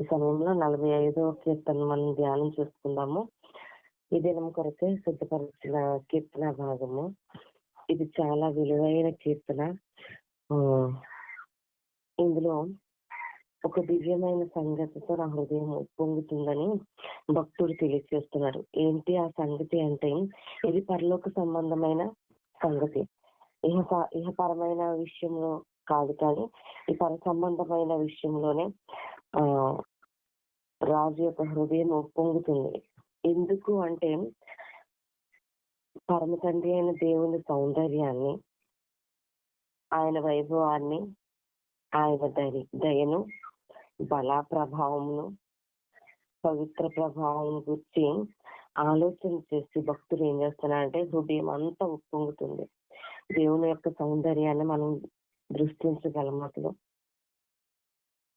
ఈ సమయంలో నలభై ఐదో కీర్తన మనం ధ్యానం చేసుకుందాము. ఈ దినం కొరకే సిద్ధపరిచిన కీర్తన భాగము. ఇది చాలా విలువైన కీర్తన. ఇందులో ఒక దివ్యమైన సంగతితో నా హృదయం ఉప్పొంగుతుందని భక్తుడు తెలియజేస్తున్నాడు ఏంటి ఆ సంగతి అంటే ఇది పరలోక సంబంధమైన సంగతి. ఇహ ఇహపరమైన విషయంలో కాదు కానీ ఈ పర సంబంధమైన విషయంలోనే ఆ రాజు యొక్క హృదయం ఉప్పొంగుతుంది ఎందుకు అంటే పరమ తండ్రి అయిన దేవుని సౌందర్యాన్ని ఆయన వైభవాన్ని ఆయన దయ దయను బలా ప్రభావమును పవిత్ర ప్రభావం గురించి ఆలోచన చేసి భక్తులు ఏం చేస్తున్నారంటే హృదయం అంతా ఉప్పొంగుతుంది. దేవుని యొక్క సౌందర్యాన్ని మనం దృష్టించగలం అసలు.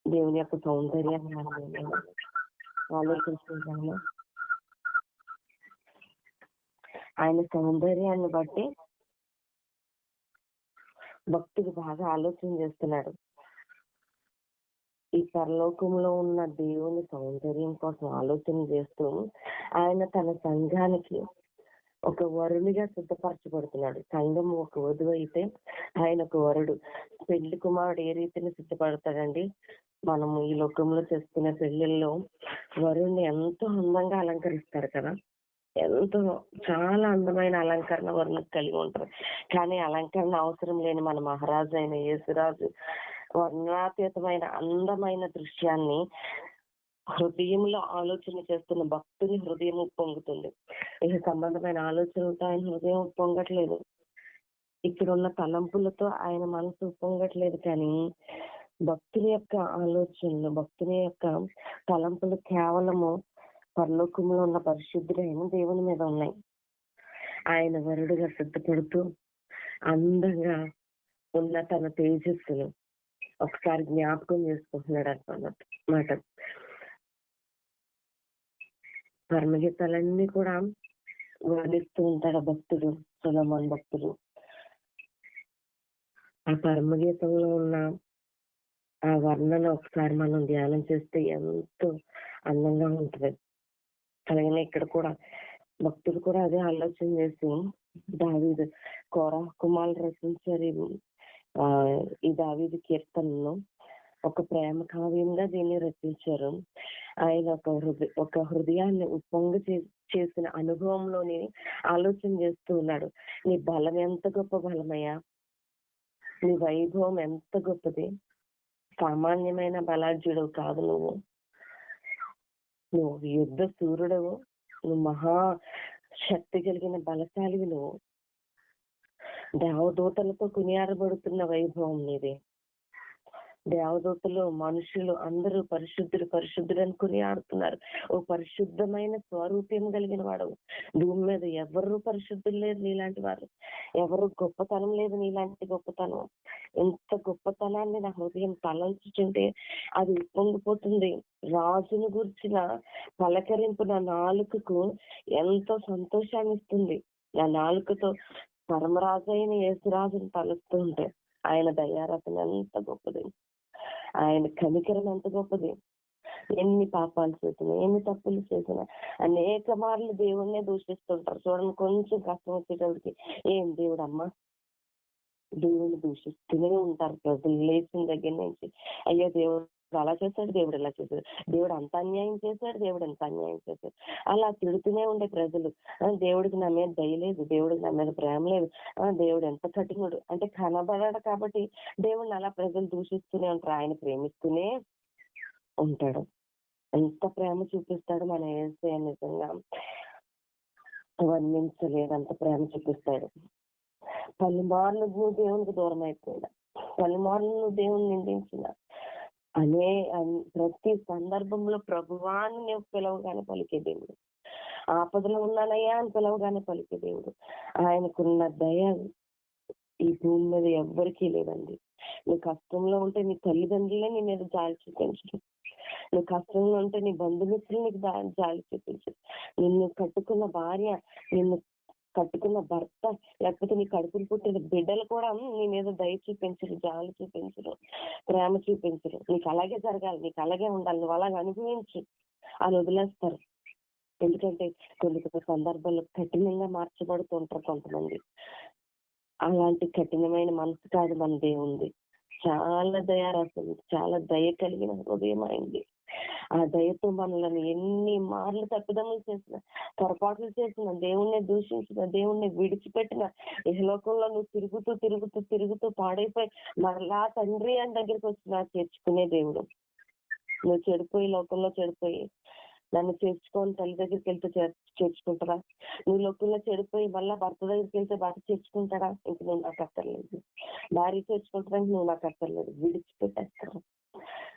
దేవుని యొక్క సౌందర్యాన్ని మనం ఆలోచించుకుంటాము ఆయన సౌందర్యాన్ని బట్టి భక్తుడు బాగా ఆలోచన చేస్తున్నాడు ఈ పరలోకంలో ఉన్న దేవుని సౌందర్యం కోసం ఆలోచన చేస్తూ ఆయన తన సంఘానికి ఒక వరునిగా సిద్ధపరచబడుతున్నాడు. సంఘం ఒక వధువు అయితే ఆయన ఒక వరుడు. పెళ్ళి కుమారుడు ఏ రీతిని సిద్ధపడతాడండి? మనము ఈ లోకంలో చేసుకునే పెళ్ళిల్లో వరుణ్ణి ఎంతో అందంగా అలంకరిస్తారు కదా? ఎంతో చాలా అందమైన అలంకరణ వరుణకు కలిగి ఉంటారు. కానీ అలంకరణ అవసరం లేని మన మహారాజు అయిన యేసురాజు వర్ణాతీతమైన అందమైన దృశ్యాన్ని హృదయంలో ఆలోచన చేస్తున్న భక్తుని హృదయం పొంగుతుంది ఇక సంబంధమైన ఆలోచనలతో ఆయన హృదయం పొంగట్లేదు ఇక్కడున్న తలంపులతో ఆయన మనసు పొంగట్లేదు కానీ భక్తుని యొక్క ఆలోచనలు భక్తుని యొక్క తలంపులు కేవలము పరలోకంలో ఉన్న పరిశుద్ధులైన దేవుని మీద ఉన్నాయి. ఆయన వరుడుగా సిద్ధపడుతూ అందంగా ఉన్న తన తేజస్సును ఒకసారి జ్ఞాపకం చేసుకుంటున్నాడు అన్నమాట. పరమగీతాలన్నీ కూడా వర్ణిస్తూ ఉంటాడు భక్తుడు సులభన్ భక్తుడు. ఆ పరమగీతంలో ఉన్న ఆ వర్ణన ఒకసారి మనం ధ్యానం చేస్తే ఎంతో అందంగా ఉంటుంది. అలాగే ఇక్కడ కూడా భక్తులు కూడా అదే ఆలోచన చేసి దావీదు కోర కుమారులు రచించారు ఈ- ఆ ఈ దావీదు కీర్తనను. ఒక ప్రేమ కావ్యంగా దీన్ని రచించారు. ఆయన ఒక హృదయ ఒక హృదయాన్ని ఉప్పొంగ చే- చేసిన అనుభవంలోని ఆలోచన చేస్తూ ఉన్నాడు. నీ బలం ఎంత గొప్ప బలమయ్యా? నీ వైభవం ఎంత గొప్పది? సామాన్యమైన బలార్జుడు కాదు నువ్వు. నువ్వు యుద్ధ సూర్యుడవు. నువ్వు మహా శక్తి కలిగిన బలశాలివి నువ్వు. దేవదూతలతో కొనియాడబడుతున్న వైభవం నీది. దేవదూతలు మనుషులు అందరూ పరిశుద్ధులు పరిశుద్ధులు అనుకుని ఆడుతున్నారు. ఓ పరిశుద్ధమైన స్వరూప్యం కలిగిన వాడు. భూమి మీద ఎవరు పరిశుద్ధులు లేరు నీలాంటి వారు. ఎవరు గొప్పతనం లేదు నీలాంటి గొప్పతనం. ఎంత గొప్పతనాన్ని నా హృదయం తలంచుతుంటే అది ఉప్పొంగిపోతుంది. రాజును గురించిన పలకరింపు నా నాలుకకు ఎంతో సంతోషాన్ని ఇస్తుంది. నా నాలుకతో పరమరాజు అయిన యేసురాజుని తలుస్తూ ఉంటే ఆయన దయారథం ఎంత గొప్పది. ఆయన కనికరం ఎంత గొప్పది? ఎన్ని పాపాలు చేసినా ఎన్ని తప్పులు చేసినా అనేక మార్లు దేవుణ్ణే దూషిస్తుంటారు. చూడండి కొంచెం కష్టం వచ్చేటప్పటికి ఏం దేవుడమ్మా? దేవుణ్ణి దేవుని దూషిస్తూనే ఉంటారు. ప్రజలు లేచిన దగ్గర నుంచి. అయ్యో దేవుడు అలా చేశాడు దేవుడు ఇలా చేశాడు దేవుడు అంత అన్యాయం చేశాడు దేవుడు ఎంత అన్యాయం చేశాడు. అలా తిడుతూనే ఉండే ప్రజలు. దేవుడికి నా మీద దయ లేదు దేవుడికి నా మీద ప్రేమ లేదు. ఆ, దేవుడు ఎంత కఠినుడు. అంటే కనబడాడు కాబట్టి దేవుడిని అలా ప్రజలు దూషిస్తూనే ఉంటారు. ఆయన ప్రేమిస్తూనే ఉంటాడు. ఎంత ప్రేమ చూపిస్తాడు మన ఏసే నిజంగా. వర్ణించలేదు అంత ప్రేమ చూపిస్తాడు. పలుమార్లు దేవునికి దూరం అయిపోయినా పలుమార్లు దేవుని నిందించిన అనే ప్రతి సందర్భంలో ప్రభువాన్ని నువ్వు పిలవగానే పలికే దేవుడు. ఆపదలో ఉన్నానయ్యా అని పిలవగానే పలికే దేవుడు. ఆయనకున్న దయ ఈ భూమి మీద ఎవ్వరికీ లేదండి. నువ్వు కష్టంలో ఉంటే నీ తల్లిదండ్రులే నీ మీద జాలి చూపించరు. నువ్వు కష్టంలో ఉంటే నీ బంధుమిత్రులు నీకు జాలి చూపించరు. నిన్ను కట్టుకున్న భార్య నిన్ను కట్టుకున్న భర్త లేకపోతే నీ కడుపులు పుట్టిన బిడ్డలు కూడా నీ మీద దయ చూపించరు జాలి చూపించరు ప్రేమ చూపించరు. నీకు అలాగే జరగాలి నీకు అలాగే ఉండాలి నువ్వు అలాగే అనుభవించు అని వదిలేస్తారు. ఎందుకంటే కొన్ని కొన్ని సందర్భాల్లో కఠినంగా మార్చబడుతుంటారు కొంతమంది. అలాంటి కఠినమైన మనసు కాదు మన దేవుంది చాలా దయారసం చాలా దయ కలిగిన హృదయం అయింది ఆ దయతో మనల్ని ఎన్ని మార్లు తప్పిదములు చేసిన పొరపాట్లు చేసిన దేవుణ్ణి దూషించిన దేవుణ్ణి విడిచిపెట్టిన లోకంలో నువ్వు తిరుగుతూ తిరుగుతూ తిరుగుతూ పాడైపోయి మరలా తండ్రి అని దగ్గరికి వచ్చిన చేర్చుకునే దేవుడు. నువ్వు చెడిపోయి లోకంలో చెడిపోయి నన్ను చేర్చుకొని తల్లి దగ్గరికి వెళ్తే చేర్- చేర్చుకుంటారా? నువ్వు లోకంలో చెడిపోయి మళ్ళా భర్త దగ్గరికి వెళ్తే భర్త చేర్చుకుంటాడా? ఇంక నువ్వు నాకు అక్కర్లేదు. భార్య చేర్చుకుంటానికి నువ్వు నాకు అక్కర్లేదు. విడిచిపెట్టేస్తారు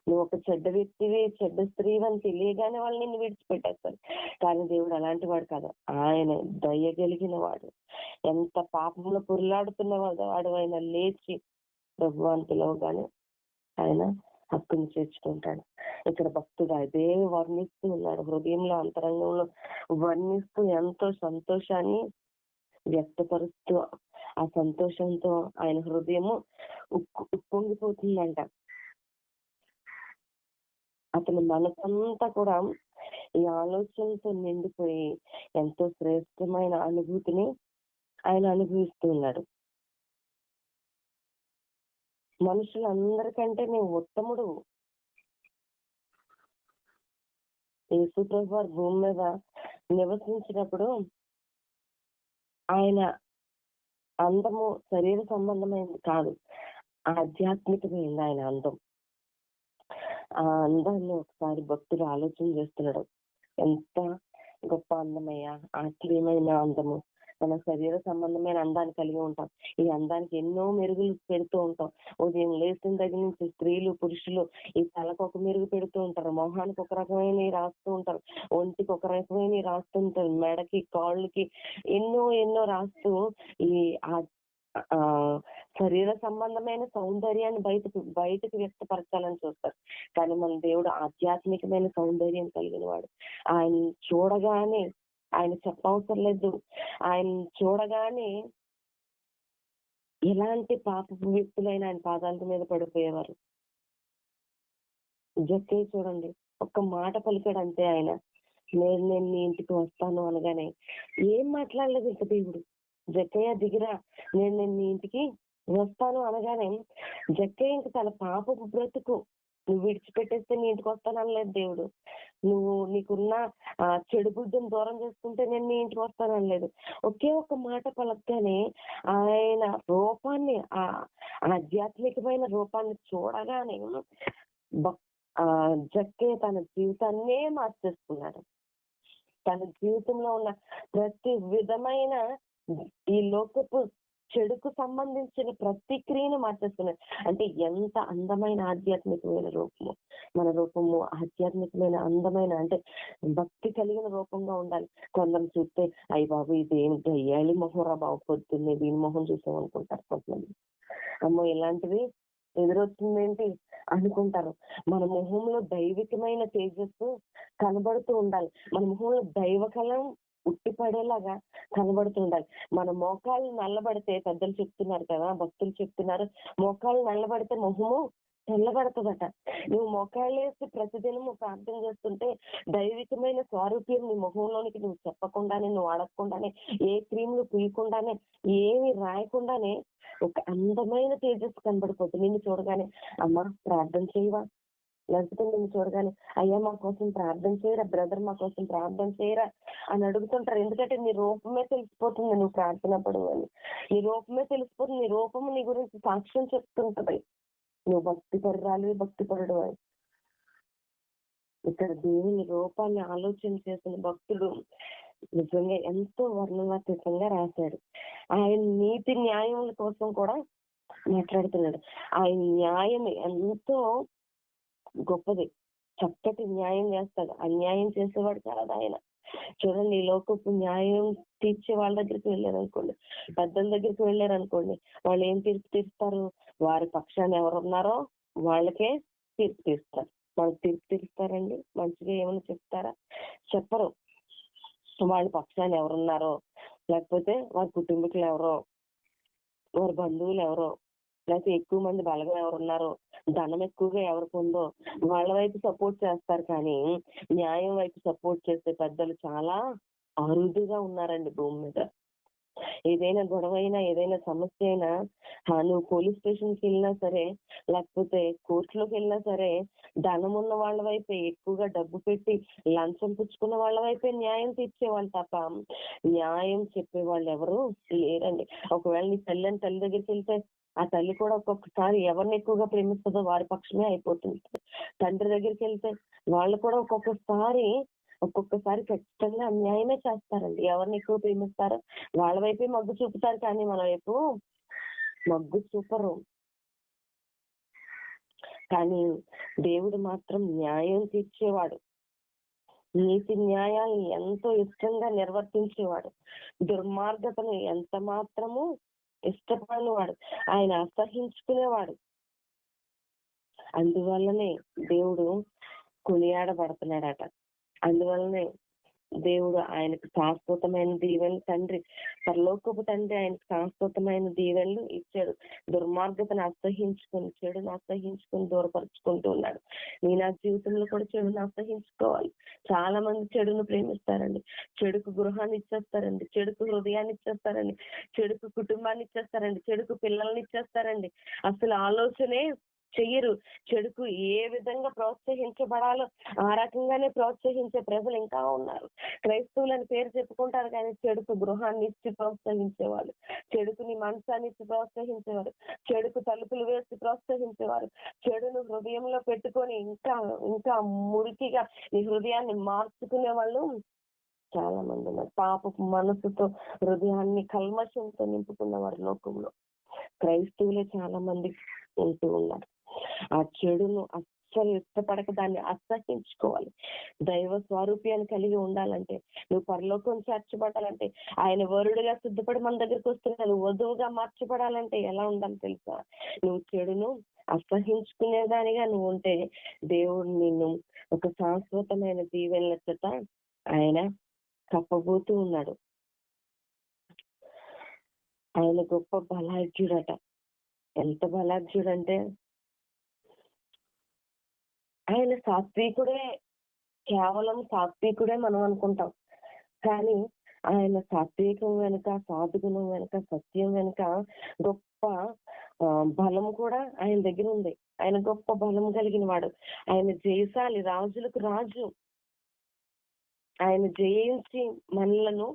నువ్వు ఒక చెడ్డ వ్యక్తివి చెడ్డ స్త్రీ అని తెలియగానే వాళ్ళు నిన్ను విడిచిపెట్టేస్తారు. కానీ దేవుడు అలాంటి వాడు కాదు. ఆయన దయ్యగలిగిన వాడు. ఎంత పాపంలో పురులాడుతున్న వాడు వాడు ఆయన లేచి ప్రభు అని పిలవగానే ఆయన హక్కును చేర్చుకుంటాడు. ఇక్కడ భక్తుడు అదే వర్ణిస్తూ ఉన్నాడు. హృదయంలో అంతరంగంలో వర్ణిస్తూ ఎంతో సంతోషాన్ని వ్యక్తపరుస్తూ ఆ సంతోషంతో ఆయన హృదయము ఉక్కు- ఉప్పొంగిపోతుందంట. అతని మనసంతా కూడా ఈ ఆలోచనతో నిండిపోయి ఎంతో శ్రేష్టమైన అనుభూతిని ఆయన అనుభవిస్తున్నాడు మనుషులందరికంటే నేను ఉత్తముడు. యేసుప్రభు వారు భూమి మీద నివసించినప్పుడు ఆయన అందము శరీర సంబంధమైనది కాదు ఆధ్యాత్మికమైంది ఆయన అందం. ఆ అందాన్ని ఒకసారి భక్తుడు ఆలోచన చేస్తున్నాడు. ఎంత గొప్ప అందమయ్యా ఆశ్చర్యమైన అందము. మన శరీర సంబంధమైన అందాన్ని కలిగి ఉంటాం. ఈ అందానికి ఎన్నో మెరుగులు పెడుతూ ఉంటాం. ఉదయం లేచిన దగ్గర నుంచి స్త్రీలు పురుషులు ఈ తలకు ఒక మెరుగు పెడుతూ ఉంటారు. మొహానికి ఒక రకమైన రాస్తూ ఉంటారు. ఒంటికి ఒక రకమైన రాస్తూ ఉంటారు. మెడకి కాళ్ళకి ఎన్నో ఎన్నో రాస్తూ ఈ ఆ శరీర సంబంధమైన సౌందర్యాన్ని బయటకు బయటకు వ్యక్తపరచాలని చూస్తారు. కానీ మన దేవుడు ఆధ్యాత్మికమైన సౌందర్యం కలిగిన వాడు. ఆయన చూడగానే ఆయన చెప్పవసరం లేదు. ఆయన చూడగానే ఎలాంటి పాపపు వ్యక్తులైన ఆయన పాదాల మీద పడిపోయేవారు. జక్కే చూడండి. ఒక్క మాట పలికాడు అంతే ఆయన. నేను నేను నీ ఇంటికి వస్తాను అనగానే ఏం మాట్లాడలేదు ఇంత దేవుడు. జక్కయ్య దిగిరా. నేను నేను నీ ఇంటికి వస్తాను అనగానే జక్కయ్య ఇంక తన పాపపు బ్రతుకు. నువ్వు విడిచిపెట్టేస్తే నీ ఇంటికి వస్తాను అనలేదు దేవుడు. నువ్వు నీకున్న ఆ చెడు బుద్ధిని దూరం చేసుకుంటే నేను నీ ఇంటికి వస్తాను అనలేదు. ఒకే ఒక మాట పలకగానే ఆయన రూపాన్ని ఆ ఆధ్యాత్మికమైన రూపాన్ని చూడగానే భక్- ఆ జక్కే తన జీవితాన్నే మార్చేసుకున్నాడు. తన జీవితంలో ఉన్న ప్రతి విధమైన ఈ లోకపు చెడుకు సంబంధించిన ప్రతి క్రియను మార్చేస్తున్నాడు అంటే ఎంత అందమైన ఆధ్యాత్మికమైన రూపము మన రూపము ఆధ్యాత్మికమైన అందమైన అంటే భక్తి కలిగిన రూపంగా ఉండాలి. కొందరు చూస్తే అయ్యి బాబు ఇదేం గయ్యాలి మొహం రా బాబు పొద్దున్నే దీని మొహం చూసాం అనుకుంటారు కొంతమంది. అమ్మో ఇలాంటివి ఎదురొచ్చిందేంటి అనుకుంటారు. మన మొహంలో దైవికమైన తేజస్సు కనబడుతూ ఉండాలి. మన మొహంలో దైవకలం ఉట్టిపడేలాగా కనబడుతుండాలి. మన మోకాళ్ళు నల్లబడితే పెద్దలు చెప్తున్నారు కదా భక్తులు చెప్తున్నారు మోకాళ్ళు నల్లబడితే మొహము తెల్లబడుతుందట. నువ్వు మోకాళ్ళు వేసి ప్రతిదినము ప్రార్థన చేస్తుంటే దైవికమైన స్వారూప్యం నీ ముఖంలోనికి నువ్వు చెప్పకుండానే నువ్వు అడగకుండానే ఏ క్రీములు పీయకుండానే ఏమి రాయకుండానే ఒక అందమైన తేజస్సు కనబడిపోతుంది. నిన్ను చూడగానే అమ్మ ప్రార్థన చేయవా? లేకపోతే నిన్ను చూడగానే అయ్యా మా కోసం ప్రార్థన చేయరా బ్రదర్ మా కోసం ప్రార్థన చేయరా అని అడుగుతుంటారు. ఎందుకంటే నీ రూపమే తెలిసిపోతుంది నువ్వు ప్రార్థనపడు అని. నీ రూపమే తెలిసిపోతుంది. నీ రూపము నీ గురించి సాక్ష్యం చెప్తుంటది. నువ్వు భక్తి పరురాలు భక్తి పరుడు అని. ఇక్కడ దేవుని రూపాన్ని ఆలోచన చేసిన భక్తుడు నిజంగా ఎంతో వర్ణనాతీతంగా రాశాడు. ఆయన నీతి న్యాయముల కోసం కూడా మాట్లాడుతున్నాడు. ఆయన న్యాయం ఎంతో గొప్పది. చక్కటి న్యాయం చేస్తాడు. అన్యాయం చేసేవాడు కాదు ఆయన. చూడండి ఈ లోకపు న్యాయం తీర్చే వాళ్ళ దగ్గరికి వెళ్ళారు అనుకోండి పెద్దల దగ్గరికి వెళ్ళారు అనుకోండి వాళ్ళు ఏం తీర్పు తీస్తారు? వారి పక్షాన్ని ఎవరున్నారో వాళ్ళకే తీర్పు తీస్తారు. వాళ్ళకి తీర్పు తీరుస్తారండి? మంచిగా ఏమైనా చెప్తారా? చెప్పరు. వాళ్ళ పక్షాన్ని ఎవరున్నారో లేకపోతే వారి కుటుంబీకులు ఎవరో వారి బంధువులు ఎవరో లేకపోతే ఎక్కువ మంది బలగం ఎవరున్నారో ధనం ఎక్కువగా ఎవరికి ఉందో వాళ్ళ వైపు సపోర్ట్ చేస్తారు కానీ న్యాయం వైపు సపోర్ట్ చేసే పెద్దలు చాలా అరుదుగా ఉన్నారండి భూమి మీద. ఏదైనా గొడవ అయినా ఏదైనా సమస్య అయినా నువ్వు పోలీస్ స్టేషన్కి వెళ్ళినా సరే లేకపోతే కోర్టులోకి వెళ్ళినా సరే ధనం ఉన్న వాళ్ళ వైపే ఎక్కువగా డబ్బు పెట్టి లంచం పుచ్చుకున్న వాళ్ళ వైపే న్యాయం తెచ్చేవాళ్ళు తప్ప న్యాయం చెప్పే వాళ్ళు ఎవరు లేరండి. ఒకవేళ నీ తల్లి అని తల్లి దగ్గరికి వెళ్తే ఆ తల్లి కూడా ఒక్కొక్కసారి ఎవరిని ఎక్కువగా ప్రేమిస్తుందో వారి పక్షమే అయిపోతుంది. తండ్రి దగ్గరికి వెళ్తే వాళ్ళు కూడా ఒక్కొక్కసారి ఒక్కొక్కసారి ఖచ్చితంగా అన్యాయమే చేస్తారండి. ఎవరిని ఎక్కువ ప్రేమిస్తారో వాళ్ళ వైపే మగ్గు చూపుతారు కానీ మన వైపు మగ్గు చూపరు. కానీ దేవుడు మాత్రం న్యాయం తీర్చేవాడు. నీతి న్యాయాలను ఎంతో ఇష్టంగా నిర్వర్తించేవాడు. దుర్మార్గతను ఎంత మాత్రము ఇష్టపడినవాడు. ఆయన అసహించుకునేవాడు. అందువల్లనే దేవుడు కొనియాడబడుతున్నాడట. అందువల్లనే దేవుడు ఆయనకు శాశ్వతమైన దీవెనలు తండ్రి పరలోకపు తండ్రి ఆయనకు శాశ్వతమైన దీవెనలు ఇచ్చాడు. దుర్మార్గతను అసహించుకుని చెడును అసహించుకుని దూరపరుచుకుంటూ ఉన్నాడు. నీ నా జీవితంలో కూడా చెడును అసహించుకోవాలి. చాలా మంది చెడును ప్రేమిస్తారండి. చెడుకు గృహాన్ని ఇచ్చేస్తారండి. చెడుకు హృదయాన్ని ఇచ్చేస్తారండి. చెడుకు కుటుంబాన్ని ఇచ్చేస్తారండి. చెడుకు పిల్లల్ని ఇచ్చేస్తారండి. అసలు ఆలోచనే చెయ్యరు. చెడుకు ఏ విధంగా ప్రోత్సహించబడాలో ఆ రకంగానే ప్రోత్సహించే ప్రజలు ఇంకా ఉన్నారు. క్రైస్తవులని పేరు చెప్పుకుంటారు కానీ చెడుకు గృహాన్ని ఇచ్చి ప్రోత్సహించేవాళ్ళు. చెడుకు నీ మనసాన్ని ఇచ్చి ప్రోత్సహించేవారు. చెడుకు తలుపులు వేసి ప్రోత్సహించేవారు. చెడును హృదయంలో పెట్టుకొని ఇంకా ఇంకా మురికిగా నీ హృదయాన్ని మార్చుకునే వాళ్ళు చాలా మంది ఉన్నారు. పాపపు మనసుతో హృదయాన్ని కల్మషంతో నింపుకున్న వారి లోకంలో. క్రైస్తవులే చాలా మంది ఉంటూ ఉన్నారు. ఆ చెడును అస్సలు ఇష్టపడక దాన్ని అసహించుకోవాలి. దైవ స్వరూప్యాన్ని కలిగి ఉండాలంటే నువ్వు పరలోకం చేర్చబడాలంటే ఆయన వరుడుగా సిద్ధపడి మన దగ్గరికి వస్తున్నా నువ్వు వధువుగా మార్చబడాలంటే ఎలా ఉండాలి తెలుసా? నువ్వు చెడును అసహించుకునేదానిగా నువ్వు ఉంటే దేవుడు నిన్ను ఒక శాశ్వతమైన దీవెనల చేత ఆయన కప్పబోతూ ఉన్నాడు. ఆయన గొప్ప బలాఢ్యుడట. ఎంత బలాఢ్యుడంటే ఆయన సాత్వికుడే కేవలం సాత్వికుడే మనం అనుకుంటాం. కానీ ఆయన సాత్వికం వెనుక సాధుగుణం వెనుక సత్యం వెనుక గొప్ప బలం కూడా ఆయన దగ్గర ఉంది. ఆయన గొప్ప బలం కలిగిన వాడు. ఆయన జయశాలి రాజులకు రాజు. ఆయన జయించి మనలను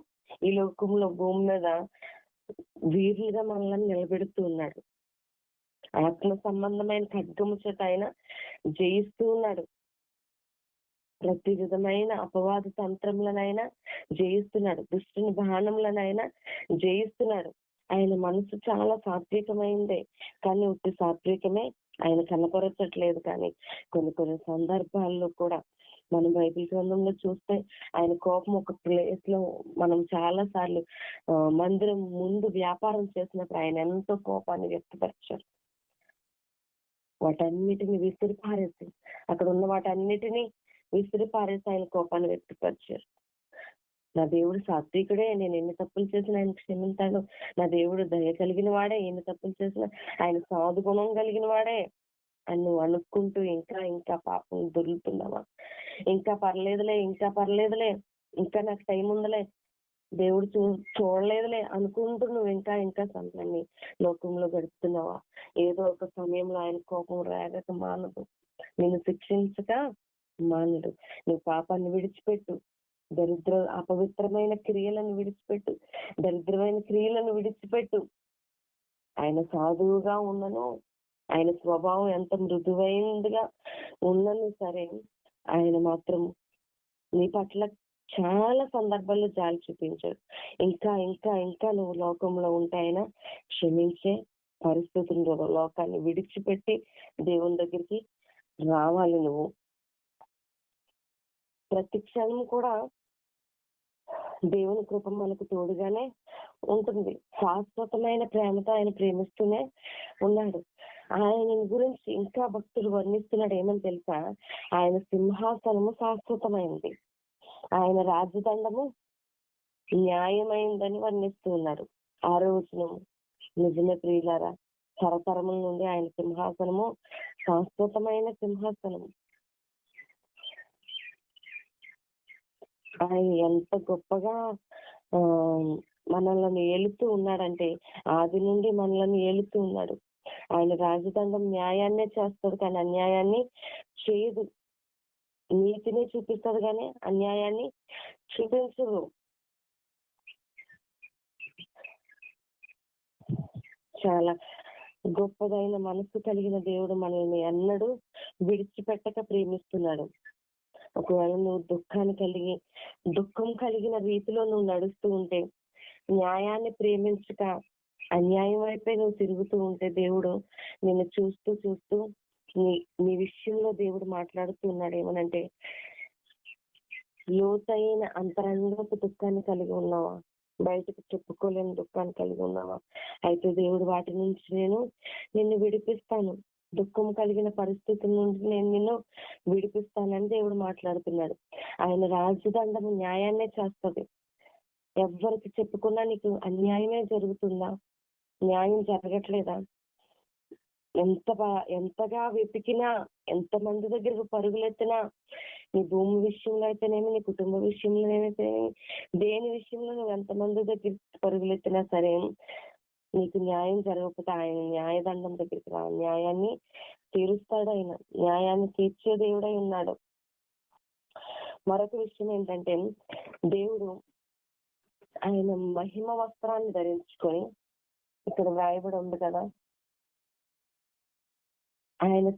ఈ లోకంలో భూమి మీద వీరులుగా మనల్ని నిలబెడుతూ ఉన్నాడు. ఆత్మ సంబంధమైన ఖడ్గము చేత ఆయన జయిస్తూ ఉన్నాడు. ప్రతి విధమైన అపవాద తంత్రములనైనా జయిస్తున్నాడు. దుష్టుని బాణములనైనా జయిస్తున్నాడు. ఆయన మనసు చాలా సాత్వికమైందే. కానీ ఉట్టి సాత్వికమే ఆయన కనపరచట్లేదు. కానీ కొన్ని కొన్ని సందర్భాల్లో కూడా మనం బైబిల్ గ్రంథంలో చూస్తే ఆయన కోపం ఒక ప్లేస్లో మనం చాలా సార్లు మందిరం ముందు వ్యాపారం చేసినప్పుడు ఆయన ఎంతో కోపాన్ని వ్యక్తపరిచారు వాటన్నిటిని విసిరి పారేసి అక్కడ ఉన్న వాటన్నిటిని విసిరి పారేసి ఆయన కోపాన్ని వ్యక్తపరిచారు. నా దేవుడు సాత్వికుడే నేను ఎన్ని తప్పులు చేసినా ఆయన క్షమించాడు. నా దేవుడు దయ కలిగిన వాడే ఎన్ని తప్పులు చేసినా ఆయన సాధు గుణం కలిగిన వాడే. అని నువ్వు అనుకుంటూ ఇంకా ఇంకా పాపం దొరుకుతున్నావా ఇంకా పర్లేదులే ఇంకా పర్లేదులే ఇంకా నాకు టైం ఉందిలే. దేవుడు చూ చూడలేదులే అనుకుంటూ నువ్వు ఇంకా ఇంకా సమయాన్ని లోకంలో గడుపుతున్నావా? ఏదో ఒక సమయంలో ఆయన కోపం రాగక మానదు. నిన్ను శిక్షించక మానడు. నువ్వు పాపాన్ని విడిచిపెట్టు. దరిద్ర అపవిత్రమైన క్రియలను విడిచిపెట్టు. దరిద్రమైన క్రియలను విడిచిపెట్టు. ఆయన సాధువుగా ఉన్నను. ఆయన స్వభావం ఎంత మృదువైనదిగా ఉన్నను సరే. ఆయన మాత్రం నీ పట్ల చాలా సందర్భాల్లో జాలి చూపించాడు ఇంకా ఇంకా ఇంకా నువ్వు లోకంలో ఉంటే ఆయన క్షమించే పరిస్థితులు లోకాన్ని విడిచిపెట్టి దేవుని దగ్గరికి రావాలి నువ్వు. ప్రతి క్షణం కూడా దేవుని కృప మనకు తోడుగానే ఉంటుంది. శాశ్వతమైన ప్రేమతో ఆయన ప్రేమిస్తూనే ఉన్నాడు. ఆయన గురించి ఇంకా భక్తులు వర్ణిస్తున్నాడు. ఏమని తెలుసా? ఆయన సింహాసనము శాశ్వతమైంది ఆయన రాజదండము న్యాయమైందని వర్ణిస్తూ ఉన్నారు. ఆరో వచనం నిజమే ప్రియులారా తరతరముల నుండి ఆయన సింహాసనము శాశ్వతమైన సింహాసనము. ఆయన ఎంత గొప్పగా ఆ మనల్ని ఏలుతూ ఉన్నాడంటే ఆది నుండి మనల్ని ఏలుతూ ఉన్నాడు. ఆయన రాజదండం న్యాయాన్నే చేస్తాడు కానీ అన్యాయాన్ని చేయదు. నీతిని చూపిస్తుంది కానీ అన్యాయాన్ని చూపించదు. చాలా గొప్పదైన మనసు కలిగిన దేవుడు మనల్ని ఎన్నడూ విడిచిపెట్టక ప్రేమిస్తున్నాడు. ఒకవేళ నువ్వు దుఃఖాన్ని కలిగి దుఃఖం కలిగిన రీతిలో నువ్వు నడుస్తూ ఉంటే న్యాయాన్ని ప్రేమించక అన్యాయం వైపే నువ్వు తిరుగుతూ ఉంటే దేవుడు నిన్ను చూస్తూ చూస్తూ నీ నీ విషయంలో దేవుడు మాట్లాడుతున్నాడు ఏమనంటే లోతైన అంతరంగపు దుఃఖాన్ని కలిగి ఉన్నావా? బయటకు చెప్పుకోలేని దుఃఖాన్ని కలిగి ఉన్నావా? అయితే దేవుడు వాటి నుంచి నేను నిన్ను విడిపిస్తాను. దుఃఖం కలిగిన పరిస్థితుల నుండి నేను నిన్ను విడిపిస్తానని దేవుడు మాట్లాడుతున్నాడు. ఆయన రాజదండము న్యాయాన్నే చేస్తుంది. ఎవ్వరికి చెప్పుకున్నా నీకు అన్యాయమే జరుగుతుందా? న్యాయం జరగట్లేదా? ఎంత ఎంతగా వెతికినా ఎంత మంది దగ్గరకు పరుగులెత్తినా నీ భూమి విషయంలో అయితేనేమి నీ కుటుంబ విషయంలో అయితేనేమి దేని విషయంలో నువ్వు ఎంతమంది దగ్గర పరుగులెత్తినా సరే నీకు న్యాయం జరగకపోతే ఆయన న్యాయదండం దగ్గరికి రా. న్యాయాన్ని తీరుస్తాడు ఆయన. న్యాయాన్ని తీర్చే దేవుడై ఉన్నాడు. మరొక విషయం ఏంటంటే దేవుడు ఆయన మహిమ వస్త్రాన్ని ధరించుకొని ఇక్కడ వ్రాయబడి ఉంది కదా ఆయన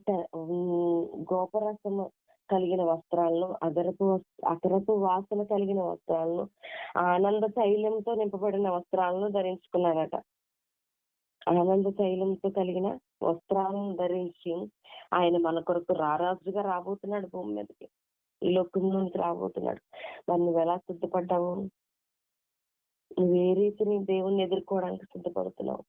గోపరసము కలిగిన వస్త్రాలను అదరపు అదరపు వాసన కలిగిన వస్త్రాలను ఆనంద తైలంతో నింపబడిన వస్త్రాలను ధరించుకున్నారట. ఆనంద తైలంతో కలిగిన వస్త్రాలను ధరించి ఆయన మన కొరకు రారాజుగా రాబోతున్నాడు భూమి మీదకి. ఈ లోకంలోనికి రాబోతున్నాడు. మరి నువ్వు ఎలా సిద్ధపడ్డావు? నువ్వు ఏ రీతిని దేవుణ్ణి ఎదుర్కోవడానికి సిద్ధపడుతున్నావు.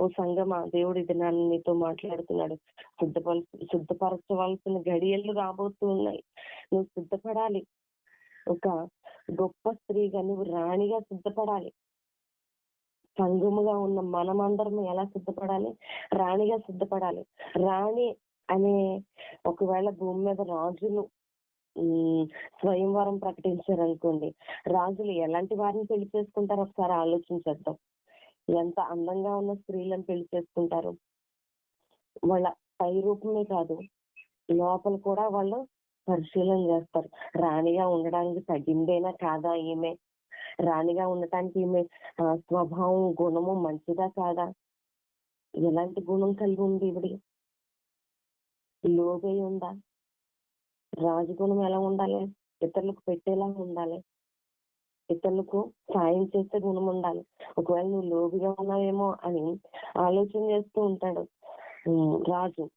ఓ సంగమా దేవుడు ఇది నన్ను నీతో మాట్లాడుతున్నాడు. సిద్ధపర సిద్ధపరచవలసిన గడియలు రాబోతూ ఉన్నాయి. నువ్వు సిద్ధపడాలి. ఒక గొప్ప స్త్రీగా నువ్వు రాణిగా సిద్ధపడాలి. సంఘముగా ఉన్న మనమందరం ఎలా సిద్ధపడాలి? రాణిగా సిద్ధపడాలి. రాణి అనే ఒకవేళ భూమి మీద రాజులు స్వయంవరం ప్రకటించారు అనుకోండి రాజులు ఎలాంటి వారిని పెళ్ళి చేసుకుంటారో ఒకసారి ఆలోచించేద్దాం. ఎంత అందంగా ఉన్న స్త్రీలను పెళ్ళి చేసుకుంటారు? వాళ్ళ పై రూపమే కాదు లోపల కూడా వాళ్ళు పరిశీలన చేస్తారు. రాణిగా ఉండడానికి తగ్గిందేనా కాదా ఈమె? రాణిగా ఉండటానికి ఈమె స్వభావం గుణము మంచిదా కాదా? ఎలాంటి గుణం కలిగి ఉంది ఇవిడి? లోబై ఉందా? రాజగుణం ఎలా ఉండాలి? ఇతరులకు పెట్టేలా ఉండాలి. ఇతరులకు సాయం చేసే గుణం ఉండాలి. ఒకవేళ నువ్వు లోబిగా ఉన్నావేమో అని ఆలోచన చేస్తూ ఉంటాడు. రాజు.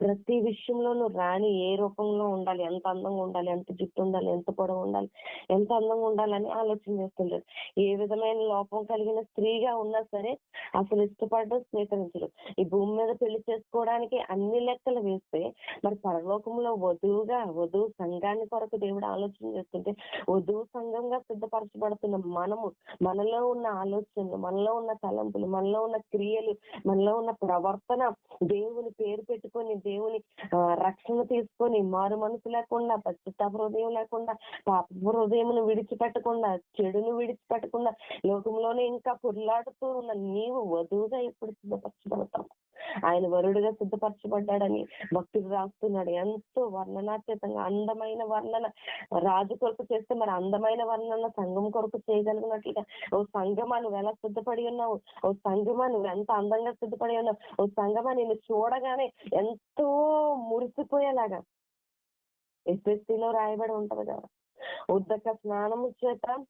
ప్రతి విషయంలోనూ రాణి ఏ రూపంలో ఉండాలి ఎంత అందంగా ఉండాలి ఎంత జుట్టు ఉండాలి ఎంత పొడవు ఉండాలి ఎంత అందంగా ఉండాలని ఆలోచన చేస్తుంటాడు. ఏ విధమైన లోపం కలిగిన స్త్రీగా ఉన్నా సరే అసలు ఇష్టపడడం స్వీకరించరు ఈ భూమి మీద పెళ్ళి చేసుకోవడానికి అన్ని లెక్కలు వేస్తే మరి పరలోకంలో వధువుగా వధువు సంఘాన్ని కొరకు దేవుడు ఆలోచన చేస్తుంటే వధువు సంఘంగా సిద్ధపరచబడుతున్న మనము మనలో ఉన్న ఆలోచనలు మనలో ఉన్న తలంపులు మనలో ఉన్న క్రియలు మనలో ఉన్న ప్రవర్తన దేవుని పేరు పెట్టుకొని దేవుని రక్షణ తీసుకొని మారు మనసు లేకుండా పశ్చాత్తాప హృదయం లేకుండా పాప హృదయమును విడిచిపెట్టకుండా చెడును విడిచిపెట్టకుండా లోకంలోనే ఇంకా పొర్లాడుతూ ఉన్న నీవు వధువుగా ఎప్పుడు సిద్ధపరచబడతావు. ఆయన వరుడుగా సిద్ధపరచబడ్డాడని భక్తుడు రాస్తున్నాడు. ఎంతో వర్ణనాతీతంగా అందమైన వర్ణన రాజు కొరకు చేస్తే మరి అందమైన వర్ణన సంఘం కొరకు చేయగలిగినట్లుగా. ఓ సంఘమా నువ్వు ఎలా సిద్ధపడి ఉన్నావు? ఓ సంఘమా నువ్వు ఎంత అందంగా సిద్ధపడి ఉన్నావు? ఓ సంఘమా నిన్ను చూడగానే ఎంతో మురిసిపోయేలాగా. ఎస్ఎస్సీలో రాయబడి ఉంటది కదా. ఉద్దక స్నానము చేత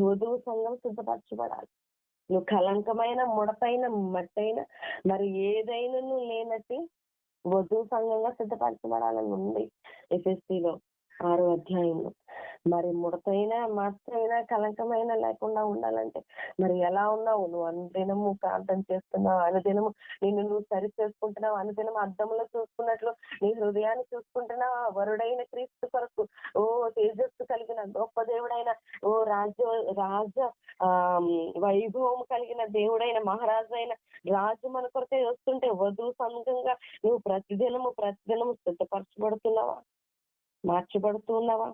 వధువు సంఘం సిద్ధపరచబడాలి. నువ్వు కలంకమైన ముడపైన మట్టైన మరి ఏదైనా నువ్వు లేనట్టు వధువు సంఘంగా సిద్ధపరచబడాలని ఉంది. ఎస్ఎస్సిలో ఆరో అధ్యాయంలో. మరి ముడతైనా మచ్చైనా కలంకమైనా లేకుండా ఉండాలంటే మరి ఎలా ఉన్నావు? నువ్వు అనుదినము ప్రార్థన చేస్తున్నావు అనుదినము నిన్ను నువ్వు సరి చేసుకుంటున్నావు అనుదినం అద్దంలో చూసుకున్నట్లు నీ హృదయాన్ని చూసుకుంటున్నావు వరుడైన క్రీస్తు కొరకు. ఓ తేజస్సు కలిగిన గొప్ప దేవుడైన ఓ రాజ రాజ ఆ వైభవం కలిగిన దేవుడైన మహారాజు అయిన రాజు మన కొరకే వస్తుంటే వధువు సంఘంగా నువ్వు ప్రతిదినము ప్రతిదినము సిద్ధపరచబడుతున్నావా? మార్చబడుతున్నావా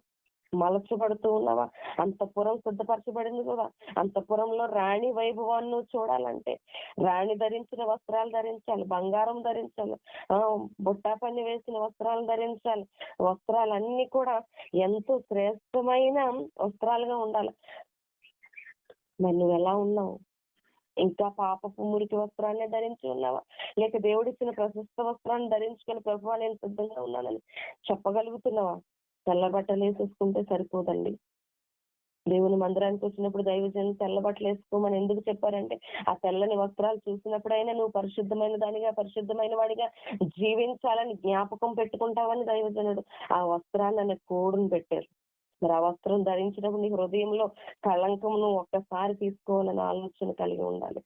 మలచబడుతూ ఉన్నావా? అంతపురం సిద్ధపరచబడింది కూడా అంతపురంలో రాణి వైభవాన్ని నువ్వు చూడాలంటే రాణి ధరించిన వస్త్రాలు ధరించాలి బంగారం ధరించాలి ఆ బుట్టా పని వేసిన వస్త్రాలు ధరించాలి. వస్త్రాలన్నీ కూడా ఎంతో శ్రేష్టమైన వస్త్రాలుగా ఉండాలి. మరి నువ్వు ఎలా ఉన్నావు? ఇంకా పాపపు మురికి వస్త్రాన్ని ధరించి ఉన్నావా? లేక దేవుడిచ్చిన ప్రశస్త వస్త్రాన్ని ధరించుకొని ప్రభు నేను సిద్ధంగా ఉన్నానని చెప్పగలుగుతున్నావా? తెల్ల బట్టలు వేసేసుకుంటే సరిపోదండి. దేవుని మందిరానికి వచ్చినప్పుడు దైవజన్ తెల్ల బట్టలు వేసుకోమని ఎందుకు చెప్పారంటే ఆ తెల్లని వస్త్రాలు చూసినప్పుడైనా నువ్వు పరిశుద్ధమైన దానిగా పరిశుద్ధమైన వాడిగా జీవించాలని జ్ఞాపకం పెట్టుకుంటావని దైవజనుడు ఆ వస్త్రాన్ని అనే కోడును పెట్టారు. మరి ఆ వస్త్రం ధరించినప్పుడు నీ హృదయంలో కళంకమును ఒక్కసారి తీసుకోవాలని ఆలోచన కలిగి ఉండాలి.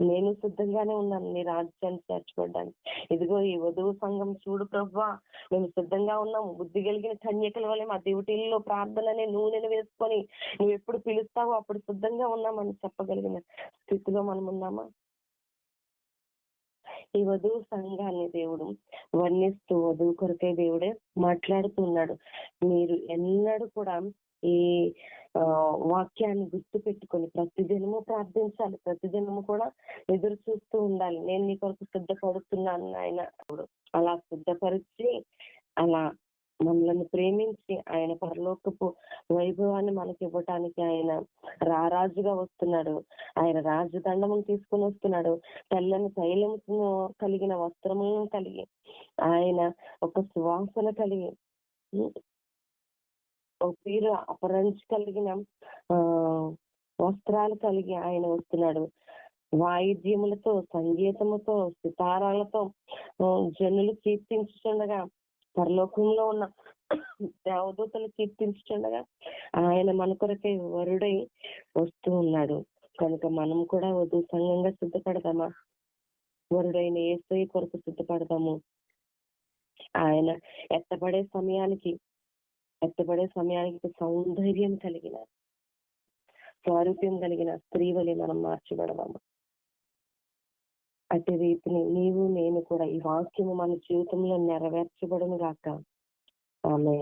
నేను సిద్ధంగానే ఉన్నాను. నీ రాజ్యాన్ని చేర్చుకోవడానికి. ఇదిగో ఈ వధువు సంఘం చూడు ప్రభా. మేము సిద్ధంగా ఉన్నాము. బుద్ధి కలిగిన కన్యకల వల్ల మా డ్యూటీల్లో ప్రార్థనని నూనెను వేసుకొని నువ్వు ఎప్పుడు పిలుస్తావో అప్పుడు సిద్ధంగా ఉన్నామని చెప్పగలిగిన స్థితిలో మనం ఉన్నామా? ఈ వధువు సంఘాన్ని దేవుడు వర్ణిస్తూ వధువు కొరకే దేవుడే మాట్లాడుతున్నాడు మీరు ఎన్నడూ కూడా ఈ వాక్యాన్ని గుర్తు పెట్టుకొని ప్రతిదినము ప్రార్థించాలి. ప్రతిదినము కూడా ఎదురు చూస్తూ ఉండాలి. నేను నీ కొరకు సిద్ధపడుతున్నాను ఆయన అలా సిద్ధపరిచి అలా మనల్ని ప్రేమించి ఆయన పరలోకపు వైభవాన్ని మనకి ఇవ్వటానికి ఆయన రారాజుగా వస్తున్నాడు. ఆయన రాజదండమును తీసుకుని వస్తున్నాడు. తెల్లని తైలము కలిగిన వస్త్రములను కలిగి ఆయన ఒక సువాసన కలిగి ఒక పీరు అపరంచి కలిగిన ఆ వస్త్రాలు కలిగి ఆయన వస్తున్నాడు. వాయిద్యములతో సంగీతముతో సితారాలతో జనులు కీర్తించుచుండగా పరలోకంలో ఉన్న దేవదూతలు కీర్తించుచుండగా ఆయన మన కొరకై వరుడై వస్తూ ఉన్నాడు. కనుక మనం కూడా వధు సంఘంగా సిద్ధపడదామా వరుడైన ఏసై కొరకు సిద్ధపడదాము ఆయన ఎత్తపడే సమయానికి ఎత్తబడే సమయానికి సౌందర్యం కలిగిన స్వారూప్యం కలిగిన స్త్రీ వలె మనం మార్చబడదాము అటు రీతిని నీవు నేను కూడా ఈ వాక్యము మన జీవితంలో నెరవేర్చబడను గాక ఆమె